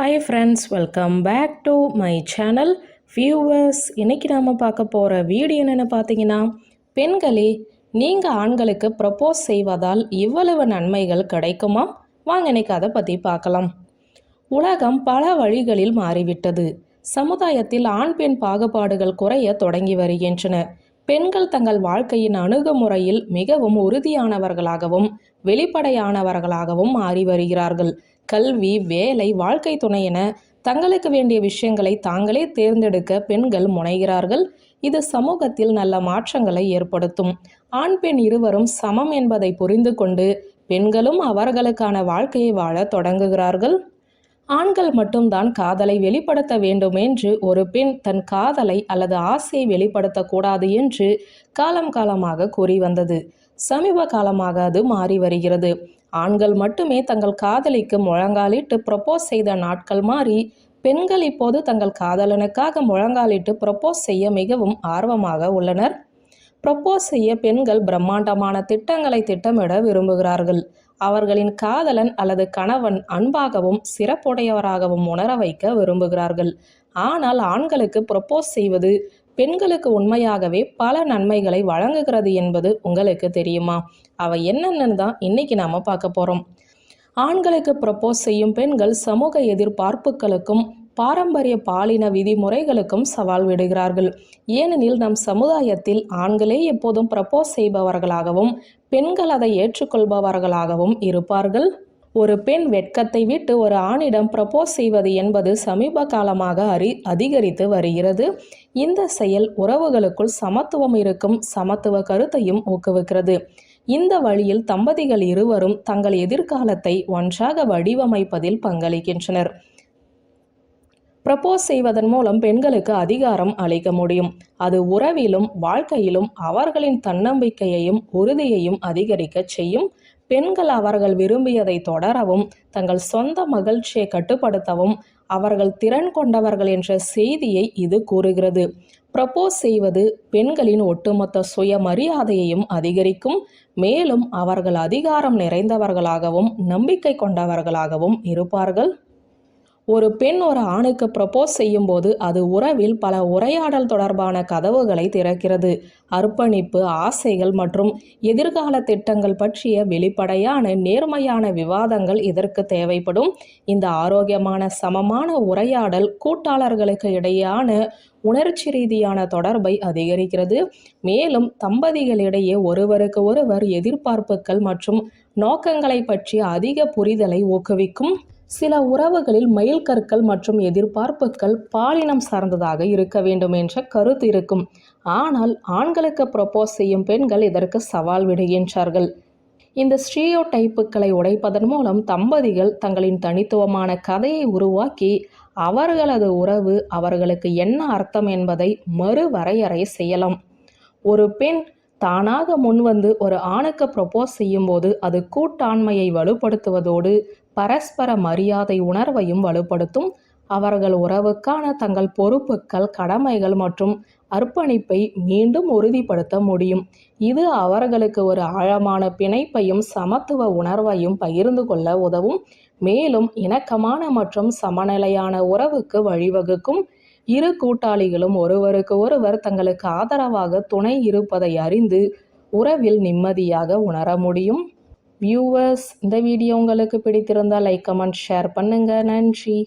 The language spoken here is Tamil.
Hi friends welcome back to my channel viewers இன்றைக்கி நாம் பார்க்க போகிற வீடியோ என்னென்னு பார்த்தீங்கன்னா பெண்களே நீங்கள் ஆண்களுக்கு ப்ரப்போஸ் செய்வதால் இவ்வளவு நன்மைகள் கிடைக்குமா? வாங்க இன்னைக்கு அதை பற்றி பார்க்கலாம். உலகம் பல வழிகளில் மாறிவிட்டது. சமுதாயத்தில் ஆண் பெண் பாகுபாடுகள் குறைய தொடங்கி வருகின்றன. பெண்கள் தங்கள் வாழ்க்கையின் அணுகுமுறையில் மிகவும் உறுதியானவர்களாகவும் வெளிப்படையானவர்களாகவும் மாறி வருகிறார்கள். கல்வி வேலை வாழ்க்கை துணை என தங்களுக்கு வேண்டிய விஷயங்களை தாங்களே தேர்ந்தெடுக்க பெண்கள் முனைகிறார்கள். இது சமூகத்தில் நல்ல மாற்றங்களை ஏற்படுத்தும். ஆண் பெண் இருவரும் சமம் என்பதை புரிந்து கொண்டு பெண்களும் அவர்களுக்கான வாழ்க்கையை வாழ தொடங்குகிறார்கள். ஆண்கள் மட்டும்தான் காதலை வெளிப்படுத்த வேண்டும் என்று ஒரு பெண் தன் காதலை அல்லது ஆசையை வெளிப்படுத்தக்கூடாது என்று காலம் காலமாக கூறி வந்தது. சமீப காலமாக அது மாறி வருகிறது. ஆண்கள் மட்டுமே தங்கள் காதலிக்கு முழங்காலிட்டு ப்ரப்போஸ் செய்த நாட்கள் மாறி பெண்கள் இப்போது தங்கள் காதலனுக்காக முழங்காலிட்டு ப்ரப்போஸ் செய்ய மிகவும் ஆர்வமாக உள்ளனர். ப்ரப்போஸ் செய்ய பெண்கள் பிரம்மாண்டமான திட்டங்களை திட்டமிட விரும்புகிறார்கள். அவர்களின் காதலன் அல்லது கணவன் அன்பாகவும் சிறப்புடையவராகவும் உணர வைக்க விரும்புகிறார்கள். ஆனால் ஆண்களுக்கு ப்ரப்போஸ் செய்வது பெண்களுக்கு உண்மையாகவே பல நன்மைகளை வழங்குகிறது என்பது உங்களுக்கு தெரியுமா? அவை என்னென்னு தான் இன்னைக்கு நாம் பார்க்க போகிறோம் ஆண்களுக்கு ப்ரப்போஸ் செய்யும் பெண்கள் சமூக எதிர்பார்ப்புகளுக்கும் பாரம்பரிய பாலின விதிமுறைகளுக்கும் சவால் விடுகிறார்கள். ஏனெனில் நம் சமுதாயத்தில் ஆண்களே எப்போதும் ப்ரப்போஸ் செய்பவர்களாகவும் பெண்கள் அதை ஏற்றுக்கொள்பவர்களாகவும் இருப்பார்கள். ஒரு பெண் வெட்கத்தை விட்டு ஒரு ஆணிடம் ப்ரப்போஸ் செய்வது என்பது சமீப காலமாக அறி அதிகரித்து வருகிறது. இந்த செயல் உறவுகளுக்குள் சமத்துவம் இருக்கும் சமத்துவ கருத்தையும் ஊக்குவிக்கிறது. இந்த வழியில் தம்பதிகள் இருவரும் தங்கள் எதிர்காலத்தை ஒன்றாக வடிவமைப்பதில் பங்களிக்கின்றனர். ப்ரப்போஸ் செய்வதன் மூலம் பெண்களுக்கு அதிகாரம் அளிக்க முடியும். அது உறவிலும் வாழ்க்கையிலும் அவர்களின் தன்னம்பிக்கையையும் உறுதியையும் அதிகரிக்க செய்யும். பெண்கள் அவர்கள் விரும்பியதை தொடரவும் தங்கள் சொந்த மகிழ்ச்சியை கட்டுப்படுத்தவும் அவர்கள் திறன் கொண்டவர்கள் என்ற செய்தியை இது கூறுகிறது. ப்ரப்போஸ் செய்வது பெண்களின் ஒட்டுமொத்த சுயமரியாதையையும் அதிகரிக்கும். மேலும் அவர்கள் அதிகாரம் நிறைந்தவர்களாகவும் நம்பிக்கை கொண்டவர்களாகவும் இருப்பார்கள். ஒரு பெண் ஒரு ஆணுக்கு ப்ரப்போஸ் செய்யும்போது அது உறவில் பல உரையாடல் தொடர்பான கதவுகளை திறக்கிறது. அர்ப்பணிப்பு ஆசைகள் மற்றும் எதிர்கால திட்டங்கள் பற்றிய வெளிப்படையான நேர்மையான விவாதங்கள் இதற்கு தேவைப்படும். இந்த ஆரோக்கியமான சமமான உரையாடல் கூட்டாளர்களுக்கு இடையேயான உணர்ச்சி ரீதியான தொடர்பை அதிகரிக்கிறது. மேலும் தம்பதிகளிடையே ஒருவருக்கு ஒருவர் எதிர்பார்ப்புகள் மற்றும் நோக்கங்களை பற்றிய அதிக புரிதலை ஊக்குவிக்கும். சில உறவுகளில் மைல்கற்கள் மற்றும் எதிர்பார்ப்புகள் பாலினம் சார்ந்ததாக இருக்க வேண்டும் என்ற கருத்து இருக்கும். ஆனால் ஆண்களுக்கு ப்ரப்போஸ் செய்யும் பெண்கள் இதற்கு சவால் விடுகின்றார்கள். இந்த ஸ்டீரியோ டைப்புகளை உடைப்பதன் மூலம் தம்பதிகள் தங்களின் தனித்துவமான கதையை உருவாக்கி அவர்களது உறவு அவர்களுக்கு என்ன அர்த்தம் என்பதை மறுவரையறை செய்யலாம். ஒரு பெண் தானாக முன்வந்து ஒரு ஆணுக்கு ப்ரொப்போஸ் செய்யும்போது அது கூட்டாண்மையை வலுப்படுத்துவதோடு பரஸ்பர மரியாதை உணர்வையும் வலுப்படுத்தும். அவர்கள் உறவுக்கான தங்கள் பொறுப்புகள் கடமைகள் மற்றும் அர்ப்பணிப்பை மீண்டும் உறுதிப்படுத்த முடியும். இது அவர்களுக்கு ஒரு ஆழமான பிணைப்பையும் சமத்துவ உணர்வையும் பகிர்ந்து கொள்ள உதவும். மேலும் இணக்கமான மற்றும் சமநிலையான உறவுக்கு வழிவகுக்கும். இரு கூட்டாளிகளும் ஒருவருக்கு ஒருவர் தங்களுக்கு ஆதரவாக துணை இருப்பதை அறிந்து உறவில் நிம்மதியாக உணர முடியும். வியூவர்ஸ் இந்த வீடியோ உங்களுக்கு பிடித்திருந்தால் லைக் கமெண்ட் ஷேர் பண்ணுங்கள் நன்றி.